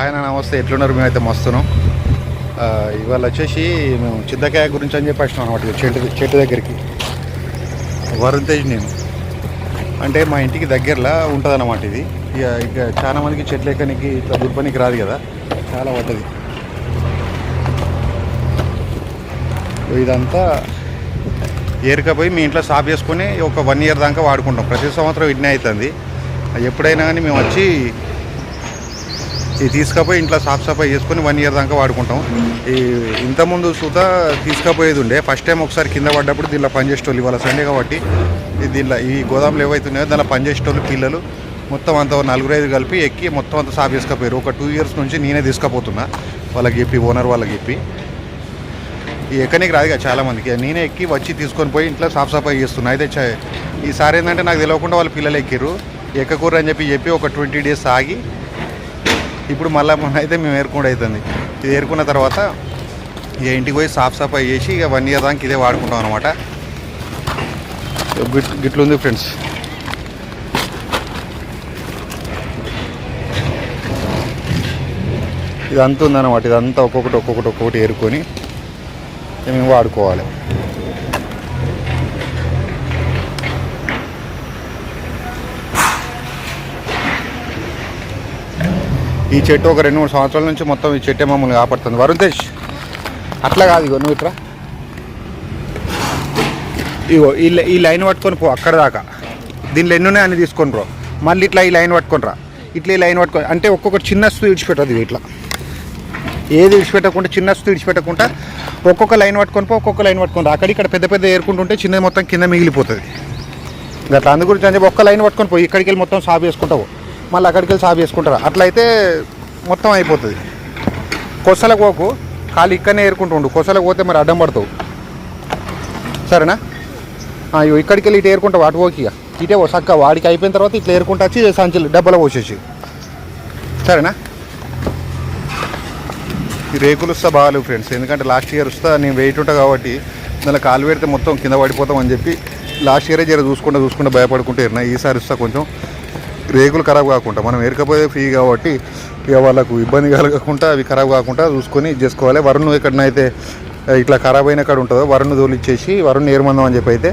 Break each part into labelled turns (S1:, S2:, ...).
S1: ఆయన నమస్తే ఎట్లున్నారు? మేమైతే మస్తున్నాం. ఇవాళ వచ్చేసి మేము చింతకాయ గురించి అని చెప్పేసినాం అనమాట చెట్టు చెట్టు దగ్గరికి. వరుణ్ తేజ్ నేను. అంటే మా ఇంటికి దగ్గరలో ఉంటుంది అన్నమాట ఇది. ఇక ఇక చాలా మందికి చెట్లు ఎక్కనికి ఇట్లా దుర్పనికి రాదు కదా. చాలా పడ్డది. ఇదంతా ఏరికపోయి మీ ఇంట్లో సాఫ్ చేసుకొని ఒక వన్ ఇయర్ దాకా వాడుకుంటాం. ప్రతి సంవత్సరం ఇడ్నే అవుతుంది అది ఎప్పుడైనా కానీ మేము వచ్చి ఇది తీసుకపోయి ఇంట్లో సాఫ్ సఫాయి చేసుకొని వన్ ఇయర్ దాకా వాడుకుంటాం. ఈ ఇంతకుముందు సుత తీసుకపోయేది ఉండే. ఫస్ట్ టైం ఒకసారి కింద పడ్డప్పుడు దీనిలో పనిచేసేటోళ్ళు ఇవాళ సండే కాబట్టి దీనిలో ఈ గోదాములు ఏవైతున్నాయో దానిలో పనిచేసేటోళ్ళు పిల్లలు మొత్తం అంత నలుగురు ఐదు కలిపి ఎక్కి మొత్తం అంతా సాఫ్ చేసుకపోయారు. ఒక టూ ఇయర్స్ నుంచి నేనే తీసుకుపోతున్నా. వాళ్ళకి చెప్పి ఓనర్ వాళ్ళకి చెప్పి. ఈ ఎక్కడికి రాదు చాలామందికి. నేనే ఎక్కి వచ్చి తీసుకొని పోయి ఇంట్లో సాఫ్ సఫాయి చేస్తున్నా. అయితే చ- ఈసారి ఏంటంటే నాకు తెలియకుండా వాళ్ళ పిల్లలు ఎక్కిర్రు. ఎక్కకూరు అని చెప్పి చెప్పి ఒక ట్వంటీ డేస్ ఆగి ఇప్పుడు మళ్ళీ అయితే మేము ఏరుకుండా అవుతుంది. ఇది ఏరుకున్న తర్వాత ఇక ఇంటికి పోయి సాఫ్ సఫాయి చేసి ఇక వన్ ఇయర్ దానికి ఇదే వాడుకుంటాం అనమాట గిట్లుంది ఫ్రెండ్స్. ఇదంతా ఉందన్నమాట. ఇదంతా ఒక్కొక్కటి ఒక్కొక్కటి ఒక్కొక్కటి ఏరుకొని మేము వాడుకోవాలి. ఈ చెట్టు ఒక రెండు మూడు సంవత్సరాల నుంచి మొత్తం ఈ చెట్టే మమ్మల్ని కాపాడుతుంది. వరుణ్ తేజ్ అట్లా కాదు ఇగో నువ్వు ఇట్లా ఇగో ఈ ఈ లైన్ పట్టుకొని పో అక్కడ దాకా. దీనిలో ఎన్ని ఉన్నాయి అన్ని తీసుకొని రో. మళ్ళీ ఇట్లా ఈ లైన్ పట్టుకొని రా. ఇట్లా ఈ లైన్ పట్టుకొని అంటే ఒక్కొక్కటి చిన్న వస్తువు విడిచిపెట్టదు ఇట్లా. ఏది విడిచిపెట్టకుండా చిన్న వస్తువు విడిచిపెట్టకుండా ఒక్కొక్క లైన్ పట్టుకొని పో ఒక్కొక్క లైన్ పట్టుకొని రా. అక్కడ ఇక్కడ పెద్ద పెద్ద ఏరుకుంటుంటే చిన్నది మొత్తం కింద మిగిలిపోతుంది. గట్లా అందు గురించి అని చెప్పి ఒక్క లైన్ పట్టుకొని పోయి ఇక్కడికి వెళ్ళి మొత్తం సాఫ్ చేసుకుంటావు మళ్ళీ అక్కడికి వెళ్ళి సాగు చేసుకుంటారు. అట్లయితే మొత్తం అయిపోతుంది. కొసలకు పోకు ఖాళీ ఇక్కడనే ఏరుకుంటూ ఉండు కొసలకు పోతే మరి అడ్డం పడతావు. సరేనా? అయ్యో ఇక్కడికి వెళ్ళి ఇటు ఏరుకుంటావు అటు పోకి ఇక. ఇటే ఓ చక్క వాడికి అయిపోయిన తర్వాత ఇట్లా ఏరుకుంటా వచ్చి సంచులు డబ్బలో పోసేసి. సరేనా? రేకులు వస్తా బాగాలేవు ఫ్రెండ్స్. ఎందుకంటే లాస్ట్ ఇయర్ వస్తా నేను వెయిట్ ఉంటా కాబట్టి దాని కాలు పెడితే మొత్తం కింద పడిపోతాం అని చెప్పి లాస్ట్ ఇయరే జర చూసుకుంటా చూసుకుంటా భయపడుకుంటూ ఈసారి వస్తా కొంచెం. రేకులు ఖరాబ్ కాకుండా మనం ఏరకపోతే ఫ్రీ కాబట్టి ఇక వాళ్ళకు ఇబ్బంది కలగకుండా అవి ఖరాబ్ కాకుండా చూసుకొని చేసుకోవాలి. వరుణ్ ఎక్కడనైతే ఇట్లా ఖరాబ్ అయిన కాడ ఉంటుందో వరుణ్ తోలిచ్చేసి వరుణ్ ఏరమందాం అని చెప్పి అయితే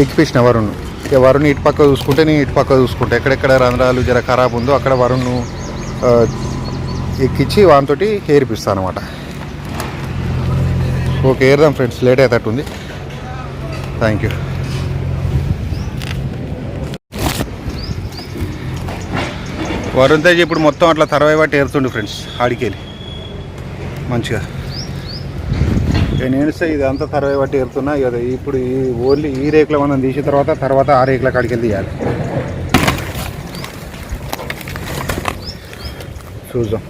S1: ఎక్కిపించిన వరుణ్. ఇక వరుణ్ ఇటు పక్క చూసుకుంటే నేను ఇటు పక్క చూసుకుంటా. ఎక్కడెక్కడ రంధ్రాలు జర ఖరాబ్ ఉందో అక్కడ వరుణ్ ఎక్కించి వాటితో ఏరిపిస్తాను అనమాట ఓకే ఏర్దాం ఫ్రెండ్స్. లేట్ అవుతట్టుంది థ్యాంక్ యూ. వరుణ్ తేజ్ ఇప్పుడు మొత్తం అట్లా తరవై బట్టి ఏరుతుండు ఫ్రెండ్స్ ఆడికెళ్ళి. మంచిగా. నేను సార్ ఇది అంతా తరవై బట్టి ఏరుతున్నా ఇక ఇప్పుడు ఈ ఓన్లీ ఈ రేకుల మనం తీసిన తర్వాత తర్వాత ఆ రేకుల కాడికి వెళ్ళి తీయాలి. చూద్దాం.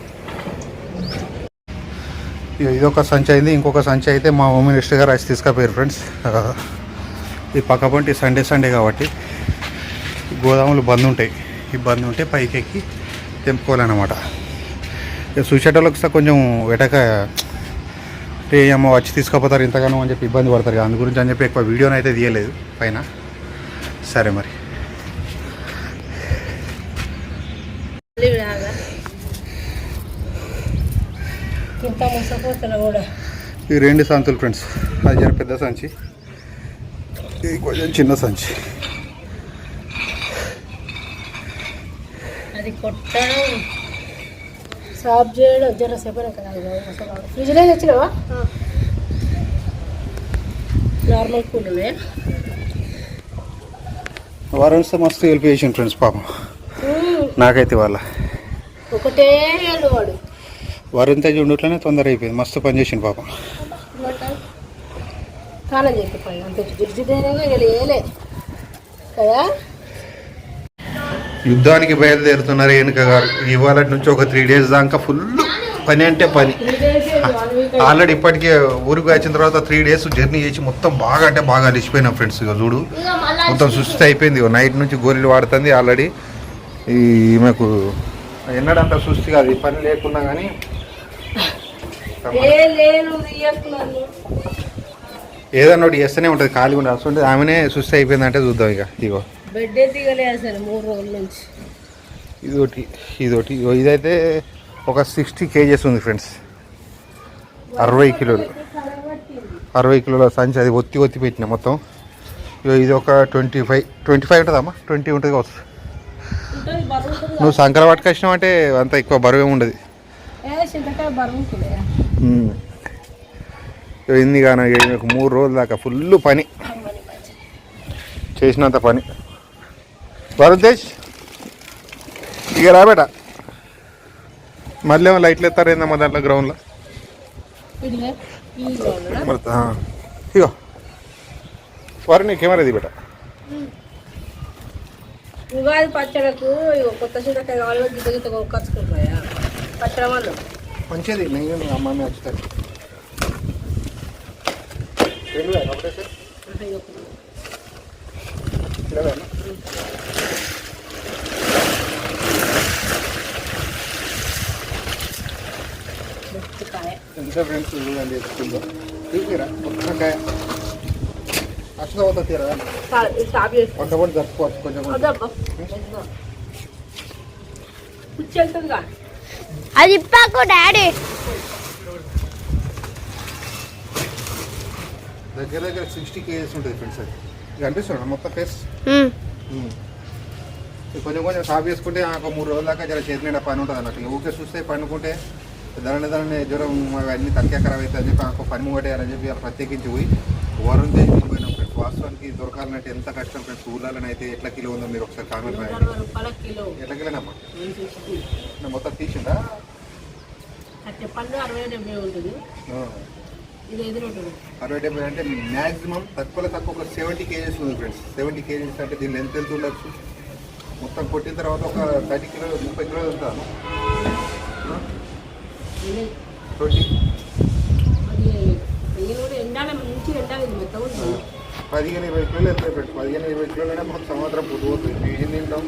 S1: ఇక ఇదొక సంచి అయింది ఇంకొక సంచి అయితే మా హోమ్ మినిస్టర్ గారు రైస్ తీసుకుపోయారు ఫ్రెండ్స్. ఈ పక్క పంటి సండే సండే కాబట్టి గోదాములు బంద్ ఉంటాయి. ఈ బంద్ ఉంటే పైకి ఎక్కి తెంపుకోవాలన్నమాట. చూసేటోళ్ళకి కొంచెం వెటక ఏ అమ్మ వచ్చి తీసుకుపోతారు ఇంతగానో అని చెప్పి ఇబ్బంది పడతారు కదా. అందు గురించి అని చెప్పి ఎక్కువ వీడియోని అయితే తీయలేదు పైన. సరే మరి. ఈ రెండు సంచులు ఫ్రెండ్స్ అది పెద్ద సంచి. ఇది కొంచెం చిన్న సంచి.
S2: అది కొట్టడం. సాఫ్ చేయడం జర సేపనే కదా ఫ్రిడ్జ్లో తెచ్చినావా? నార్మల్ కూల్ ఉన్నాయా
S1: వారానికి మస్తు హెల్ప్ చేసిండు ఫ్రెండ్స్ పాపం.
S2: మ్మ్.
S1: నాకైతే వాళ్ళ.
S2: ఒకటే వాడు.
S1: వరుణ్ తేజ్ ఉండట్లోనే తొందర అయిపోయింది. మస్తు పని చేసిండు పాపం.
S2: కాలం చెప్పిపోయి అంత. జిడ్జిదేనంగా కదా?
S1: యుద్ధానికి బయలుదేరుతున్నారు ఏనుక గారు. ఇవాళ నుంచి ఒక త్రీ డేస్ దాకా ఫుల్ పని అంటే పని. ఆల్రెడీ ఇప్పటికే ఊరికి వచ్చిన తర్వాత త్రీ డేస్ జర్నీ చేసి మొత్తం బాగా అంటే బాగా అలిసిపోయినాం ఫ్రెండ్స్ ఇక చూడు. మొత్తం సుస్థి అయిపోయింది ఇగో. నైట్ నుంచి గోళీలు వాడుతుంది ఆల్రెడీ ఈ ఈమెకు ఎన్నడంత సుస్థి కాదు ఈ పని లేకున్నా కానీ ఏదన్నా ఒకటి చేస్తూనే ఉంటుంది ఖాళీ ఉండి అసలు ఆమెనే సుస్థి అయిపోయిందంటే చూద్దాం ఇక ఇగో.
S2: బెడ్డే దిగలే అసలు మూడు రోజుల నుంచి.
S1: ఇదొకటి ఇదొకటి ఇదైతే ఒక సిక్స్టీ కేజెస్ ఉంది ఫ్రెండ్స్. అరవై కిలోలు. అరవై కిలోల సంచి అది ఒత్తి ఒత్తి పెట్టిన మొత్తం. ఇగో ఇది ఒక ట్వంటీ ఫైవ్ ట్వంటీ ఫైవ్ ఉంటుందమ్మా ట్వంటీ ఉంటుంది కావచ్చు. నువ్వు సంకర పట్టుకొచ్చినావు అంటే అంత ఎక్కువ బరువు ఏమి ఉండదు. ఇంది కానీ ఒక మూడు రోజుల దాకా ఫుల్ పని. చేసినంత పని. వరుణ్ ఇక రాబేట మళ్ళీ ఏమో లైట్లు ఎత్తారు ఏందమ్మా దాంట్లో గ్రౌండ్లో. ఇగో. వరుణ్ నీ కెమెరా ఇది బేట.
S2: ఉగాది పచ్చడకు ఇగో కొత్త కావాలి పచ్చడి వాళ్ళు
S1: మంచిది నేను అమ్మ నచ్చుతాను రెండు వేలు ఒకటే సార్. ఎంత ఫ్రెండ్స్ చూడండి ఎత్తుకుందో తీసిరా ఒక్కకాయ. అసలు అవుతా తీరా? కొంతమంది జరుపుకోవచ్చు కొంచెం
S3: అది ఇప్పాకు డాడీ.
S1: దగ్గర దగ్గర సిక్స్టీ కేజెస్ ఉంటుంది ఫ్రెండ్స్ అది. ఇది అనిపిస్తుంది మొత్తం ఫేస్ కొంచెం కొంచెం సాఫ్ చేసుకుంటే ఆ ఒక మూడు రోజుల దాకా జర చేతి నిండా పని ఉంటుంది అన్నట్టు ఊకే చూస్తే పండుకుంటే ధరని ధరని జ్వరం అవన్నీ తలకే ఖరాబ్ అవుతుంది అని చెప్పి ఆ పని మూగటేయాలని చెప్పి అలా ప్రత్యేకించి పోయి వరుణ్ తేజ్ పోయినాం ఫ్రెండ్స్ వాస్తవానికి దొరకాలంటే ఎంత కష్టం ఫ్రెండ్స్ ఊళ్ళని అయితే ఎట్లా కిలో ఉందో మీరు ఒకసారి కామెంట్ రాయండి. ఎట్లా కిలోనమ్మా? మొత్తం తీసిందా?
S2: అరవై డెబ్బై
S1: అంటే మ్యాక్సిమం తక్కువలో తక్కువ ఒక సెవెంటీ కేజెస్ ఉంది ఫ్రెండ్స్. సెవెంటీ కేజెస్ అంటే దీన్ని ఎంత ఎంత ఉండొచ్చు? మొత్తం కొట్టిన తర్వాత ఒక థర్టీ కిలో ముప్పై కిలోలు ఉంటాను పదిహేను ఇరవై కిలోలు వెళ్తాయి పెట్టు? పదిహేను ఇరవై కిలోలనే మాకు సముద్రం సంవత్సరం పోతుంది మేము ఏం తింటాం.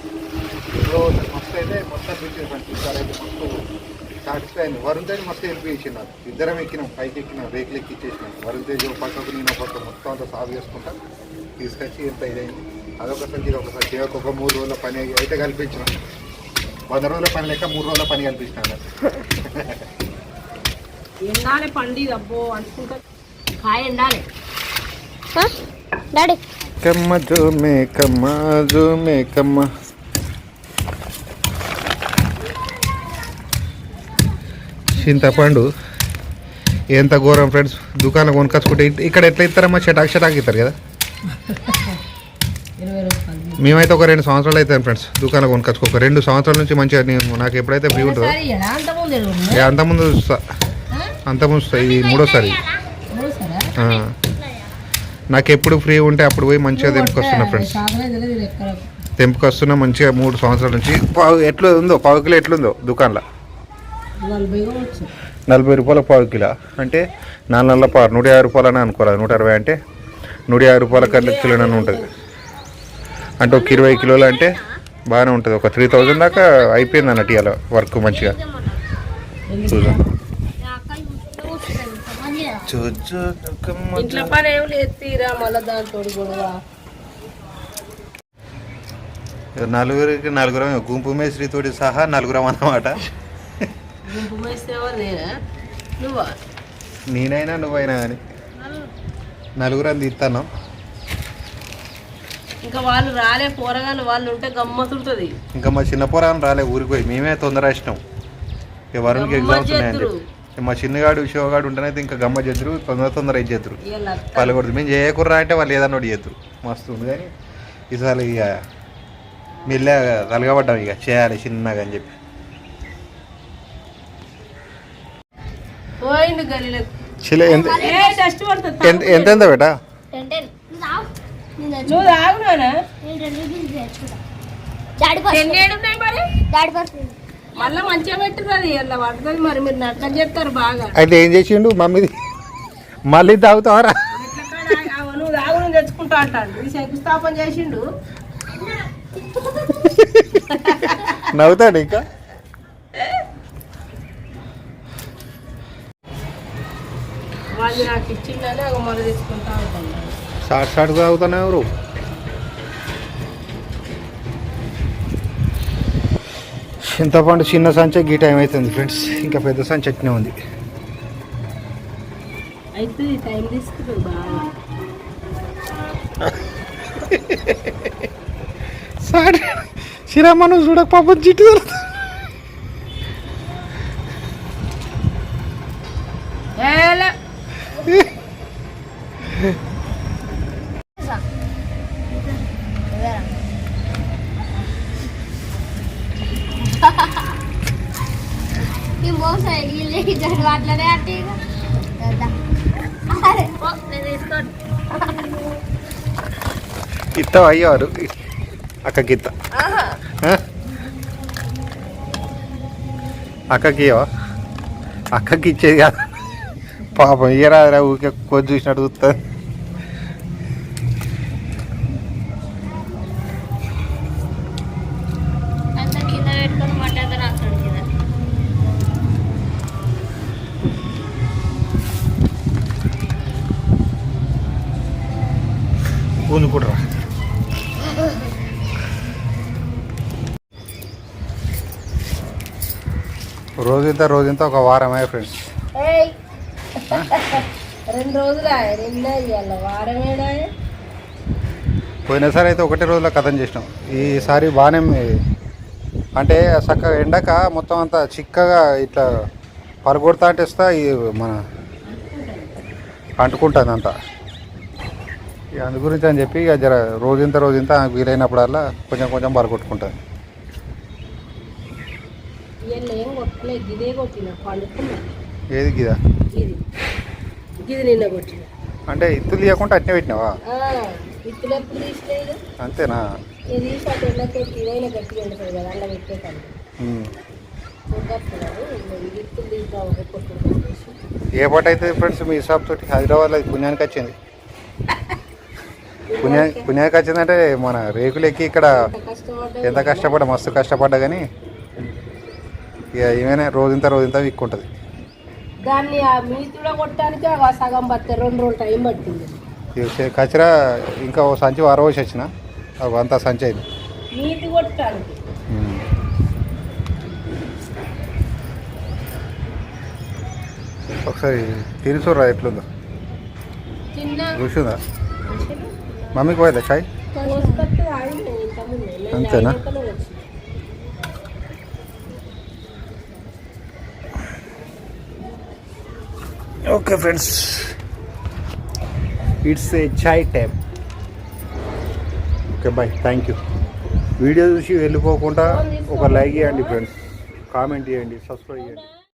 S1: ఇప్పుడు మస్తు అయితే మొత్తం పిచ్చింది ఫ్రెండ్స్ ఈసారి అయితే మస్తు సాటిస్ఫై అయింది వరుణ్ తేజ్ మస్తు హెల్ప్ నాకు ఇద్దరం ఎక్కినాం పైకి ఎక్కినాం రేకులు ఎక్కి ఇచ్చేసినాం వరుణ్ తేజ్ ఒక పక్కకు నేను పక్క మొత్తం అంతా సాగు చేసుకుంటా. తీసుకొచ్చి ఎంత ఇదైంది? అదొక సంచి ఇది ఒకసారి ఒక మూడు రోజుల పని అయితే కల్పించినాం. వంద రోజుల పని లెక్క మూడు రోజుల పని
S2: ఎండాలి పండి అబ్బో అనుకుంటా. కాయ ఎండాలి.
S3: డాడీ.
S1: కమ్మ జో మే కమ్మ జో మే కమ్మ. చింతపండు. ఎంత ఘోరం ఫ్రెండ్స్. దుకాణం కొనుకొచ్చుకుంటే ఇక్కడ ఎట్లా ఇస్తారమ్మా? చటాక్ చటాక్ ఇస్తారు కదా. మేమైతే ఒక రెండు సంవత్సరాలు అవుతాయి ఫ్రెండ్స్ దుకాణం కొనుకొచ్చుకో ఒక రెండు సంవత్సరాల నుంచి మంచిగా నేను నాకు ఎప్పుడైతే ఫ్రీ ఉంటుందో అంతకుముందు చూస్తా. అంతకుముందు ఇది మూడోసారి. నాకు ఎప్పుడు ఫ్రీ ఉంటే అప్పుడు పోయి మంచిగా తెంపుకొస్తున్నా ఫ్రెండ్స్. తెంపుకొస్తున్నా మంచిగా మూడు సంవత్సరాల నుంచి. పావు ఎట్లా ఉందో పావు కిలో ఎట్లుందో దుకాణంలో? నలభై రూపాయల పావు కిలో. అంటే నాలుగు నెలల పావు నూట యాభై రూపాయలు అని అనుకోవాలి నూట అరవై అంటే నూట యాభై రూపాయల కన్నా కిలోనని ఉంటుంది. అంటే ఒక ఇరవై కిలోలు అంటే బాగానే ఉంటుంది. ఒక త్రీ థౌజండ్ దాకా అయిపోయింది అన్నట్టు ఇవాళ వర్క్ మంచిగా. చూద్దాం. నలుగురికి నలుగురం గుంపు మేస్త్రితోటి సహా నలుగురం అన్నమాట. నేనైనా నువ్వైనా కానీ నలుగురం తీస్తాను
S2: ఇంకా వాళ్ళు రాలే పోరగాళ్ళు వాళ్ళు ఉంటే గమ్మతుంటది
S1: ఇంకా మా చిన్న పోరాన్ని రాలే ఊరికి పోయి. మేమే తొందర ఇక వరుణ్కి ఎగ్జామ్స్ ఉన్నాయని చెప్పి ఇక మా చిన్నగాడు శివగాడు ఉంటేనైతే ఇంకా గమ్మ చేద్దరు తొందర తొందర ఇది చేద్దరు
S2: వీళ్ళ
S1: కొడుతుంది మేము చేయకుర్రా అంటే వాళ్ళు ఏదన్నా ఒకటి చేద్దరు మస్తు ఉంది కానీ ఈసారి ఇక మెల్లగా తలగబడ్డాం ఇక. చేయాలి చిన్నగా అని చెప్పి.
S2: పోయింది గల్లీలకు.
S1: చిలే ఎంత ఎంత బేటా?
S2: నువ్వు తాగునానా? మళ్ళీ మంచిగా ఇలా పడుతుంది మరి మీరు నట్టం చెప్తారు బాగా.
S1: అయితే ఏం చేసిండు? మమ్మీది మళ్ళీ తాగుతావరా?
S2: నువ్వు తెచ్చుకుంటా అంటాడు. ఈ శంకుస్థాపన చేసిండు.
S1: నవ్వుతాడు ఇంకా?
S2: వాళ్ళు నాకు ఇచ్చిందని ఒక మొదలు తెచ్చుకుంటా ఉంటాను
S1: షార్ట్ షార్ట్ తాగుతానే ఎవరు? చింతపండు చిన్న సంచ గీ టైం అవుతుంది ఫ్రెండ్స్. ఇంకా పెద్ద సంచి అట్నే ఉంది. సార్ శ్రీరామను చూడక పాపం జిట్టు ఇత్త ఇత్త
S2: ఆహా.
S1: ఆ? అక్కకి ఇచ్చేది కాదు. పాపం ఇయ్యరాదురా ఊరికే కొద్ది చూసినట్టు చూస్తుంది. రోజంతా రోజంతా ఒక వారమే ఫ్రెండ్స్
S2: ఏయ్. రెండు రోజులా? నిన్న ఇవాళ వారమేడా
S1: పోయినసారి అయితే ఒకటే రోజులో కథం చేసినాం. ఈసారి బాగానే అంటే చక్కగా ఎండక మొత్తం అంతా చిక్కగా ఇట్లా పరగొడతా అంటే ఈ మన అంటుకుంటుంది అంతా. అందు గురించి అని చెప్పి ఇక జర రోజంత రోజంత ఆమెకు వీలైనప్పుడల్లా కొంచెం కొంచెం పరగొట్టుకుంటుంది
S2: ఇవాళ కొట్టిన పండుకున్నా.
S1: ఏది గిదా?
S2: గిది. గిది నిన్న కొట్టిన.
S1: అంటే ఇత్తులు తీయకుండా అట్నే పెట్టినావా?
S2: ఇత్తులు ఎప్పుడు
S1: అంతేనా?
S2: ఇది తీసి అటు గట్టిగా ఉంటుంది కదా అలా పెట్టేటాను
S1: ఏ పాట అయితే ఫ్రెండ్స్ మీ షాప్ తోటి హైదరాబాద్లో పుణ్యానికి వచ్చింది. పుణ్యా పుణ్యానికి వచ్చిందంటే మన రేకులు ఎక్కి ఇక్కడ
S2: ఎంత కష్టపడ్డా
S1: మస్తు కష్టపడ్డా కానీ ఇక ఏమైనా రోజంతా రోజంతా విక్కుంటుంది.
S2: దాన్ని ఆ మీతుడ కొట్టడానికి ఆ సగం పట్టే రెండు రోజులు టైం పట్టింది.
S1: ఇక కచరా ఇంకా ఓ సంచి వారవసి వచ్చిన అది అంతా సంచి అయింది.
S2: నీటి కొట్టడానికి.
S1: ఒకసారి తిరిసూరా ఎట్లుందో?
S2: చిన్న
S1: రుచి ఉందా మమ్మీకి పోయేదా చాయ్? అంతేనా?
S2: అయినాకనే వచ్చిన.
S1: Okay friends it's a chai time okay bye thank you video చూసి వెళ్ళిపోకుండా ఒక లైక్ చేయండి ఫ్రెండ్స్ కామెంట్ చేయండి సబ్స్క్రైబ్ చేయండి.